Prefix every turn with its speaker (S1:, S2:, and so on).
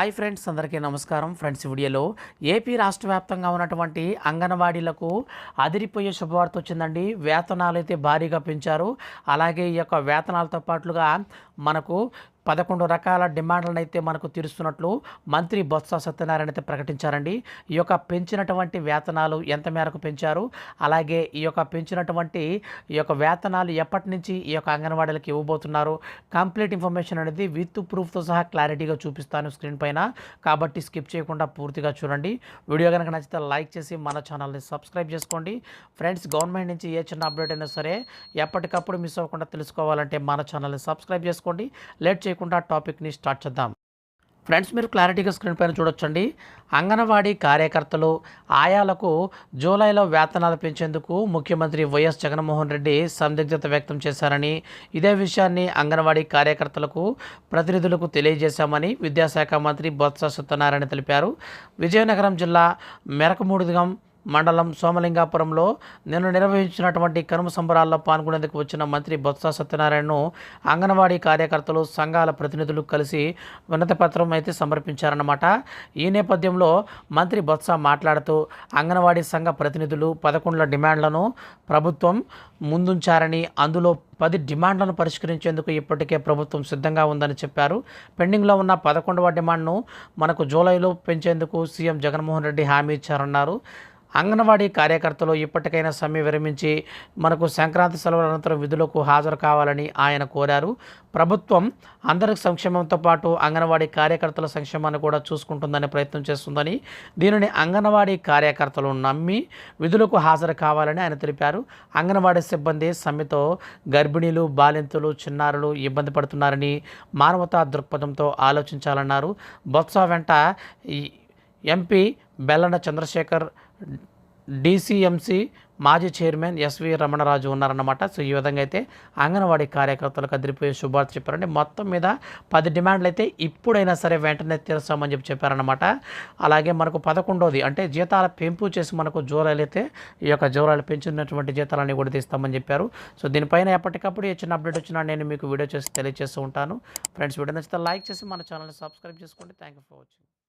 S1: Hi friends అందరికీ నమస్కారం. Friends వీడియోలో ఏపీ రాష్ట్ర వ్యాప్తంగా ఉన్నటువంటి అంగన్వాడీలకు అదిరిపోయే శుభవార్త వచ్చిందండి. వేతనాలు అయితే భారీగా పెంచారు. అలాగే ఈ యొక్క వేతనాలతో పాటుగా మనకు పదకొండు రకాల డిమాండ్లను అయితే మనకు తీరుస్తున్నట్లు మంత్రి బొత్స సత్యనారాయణ అయితే ప్రకటించారండి. ఈ యొక్క పెంచినటువంటి వేతనాలు ఎంత మేరకు పెంచారు? అలాగే ఈ యొక్క పెంచినటువంటి ఈ యొక్క వేతనాలు ఎప్పటి నుంచి ఈ యొక్క అంగన్వాడీలకు ఇవ్వబోతున్నారు? కంప్లీట్ ఇన్ఫర్మేషన్ అనేది విత్ ప్రూఫ్తో సహా క్లారిటీగా చూపిస్తాను స్క్రీన్ పైన. కాబట్టి స్కిప్ చేయకుండా పూర్తిగా చూడండి. వీడియో కనుక నచ్చితే లైక్ చేసి మన ఛానల్ని సబ్స్క్రైబ్ చేసుకోండి. ఫ్రెండ్స్ గవర్నమెంట్ నుంచి ఏ చిన్న అప్డేట్ అయినా సరే ఎప్పటికప్పుడు మిస్ అవ్వకుండా తెలుసుకోవాలంటే మన ఛానల్ని సబ్స్క్రైబ్ చేసుకోండి. లేట్ చేయకుండా టాపిక్ని స్టార్ట్ చేద్దాం. ఫ్రెండ్స్ మీరు క్లారిటీగా స్క్రీన్ పైన చూడొచ్చండి. అంగన్వాడీ కార్యకర్తలు ఆయాలకు జూలైలో వేతనాలు పెంచేందుకు ముఖ్యమంత్రి వైఎస్ జగన్మోహన్ రెడ్డి సందిగ్ధత వ్యక్తం చేశారని ఇదే విషయాన్ని అంగన్వాడీ కార్యకర్తలకు ప్రతినిధులకు తెలియజేశామని విద్యాశాఖ మంత్రి బొత్స సత్యనారాయణ తెలిపారు. విజయనగరం జిల్లా మెరకమూడిగం మండలం సోమలింగాపురంలో నిన్న నిర్వహించినటువంటి కనుమ సంబరాల్లో పాల్గొనేందుకు వచ్చిన మంత్రి బొత్స సత్యనారాయణను అంగన్వాడీ కార్యకర్తలు సంఘాల ప్రతినిధులు కలిసి వినతిపత్రం అయితే సమర్పించారన్నమాట. ఈ నేపథ్యంలో మంత్రి బొత్స మాట్లాడుతూ అంగన్వాడీ సంఘ ప్రతినిధులు పదకొండుల డిమాండ్లను ప్రభుత్వం ముందుంచారని అందులో పది డిమాండ్లను పరిష్కరించేందుకు ఇప్పటికే ప్రభుత్వం సిద్ధంగా ఉందని చెప్పారు. పెండింగ్లో ఉన్న పదకొండవ డిమాండ్ను మనకు జూలైలో పెంచేందుకు సీఎం జగన్మోహన్ రెడ్డి హామీ ఇచ్చారన్నారు. అంగన్వాడీ కార్యకర్తలు ఇప్పటికైనా సమ్మె విరమించి మనకు సంక్రాంతి సెలవుల అనంతరం విధులకు హాజరు కావాలని ఆయన కోరారు. ప్రభుత్వం అందరి సంక్షేమంతో పాటు అంగన్వాడీ కార్యకర్తల సంక్షేమాన్ని కూడా చూసుకుంటుందని ప్రయత్నం చేస్తుందని దీనిని అంగన్వాడీ కార్యకర్తలు నమ్మి విధులకు హాజరు కావాలని ఆయన తెలిపారు. అంగన్వాడీ సిబ్బంది సమ్మెతో గర్భిణీలు బాలింతులు చిన్నారులు ఇబ్బంది పడుతున్నారని మానవతా దృక్పథంతో ఆలోచించాలన్నారు. బొత్స వెంట ఈ ఎంపీ బెల్లన చంద్రశేఖర్ డీసీఎంసీ మాజీ చైర్మన్ ఎస్వి రమణరాజు ఉన్నారన్నమాట. సో ఈ విధంగా అయితే అంగన్వాడీ కార్యకర్తలకు అదిరిపోయే శుభార్త చెప్పారండి. మొత్తం మీద పది డిమాండ్లు అయితే ఇప్పుడైనా సరే వెంటనే తీరుస్తామని చెప్పి చెప్పారన్నమాట. అలాగే మనకు పదకొండోది అంటే జీతాల పెంపు చేసి మనకు జూరాలు అయితే ఈ యొక్క జూరాలు పెంచినటువంటి జీతాలన్నీ కూడా తీస్తామని చెప్పారు. సో దీనిపైన ఎప్పటికప్పుడు ఏ చిన్న అప్డేట్ వచ్చినా నేను మీకు వీడియో చేసి తెలియజేస్తూ ఉంటాను. ఫ్రెండ్స్ వీడియో నచ్చితే లైక్ చేసి మన ఛానల్ని సబ్స్క్రైబ్ చేసుకోండి. Thank you for watching.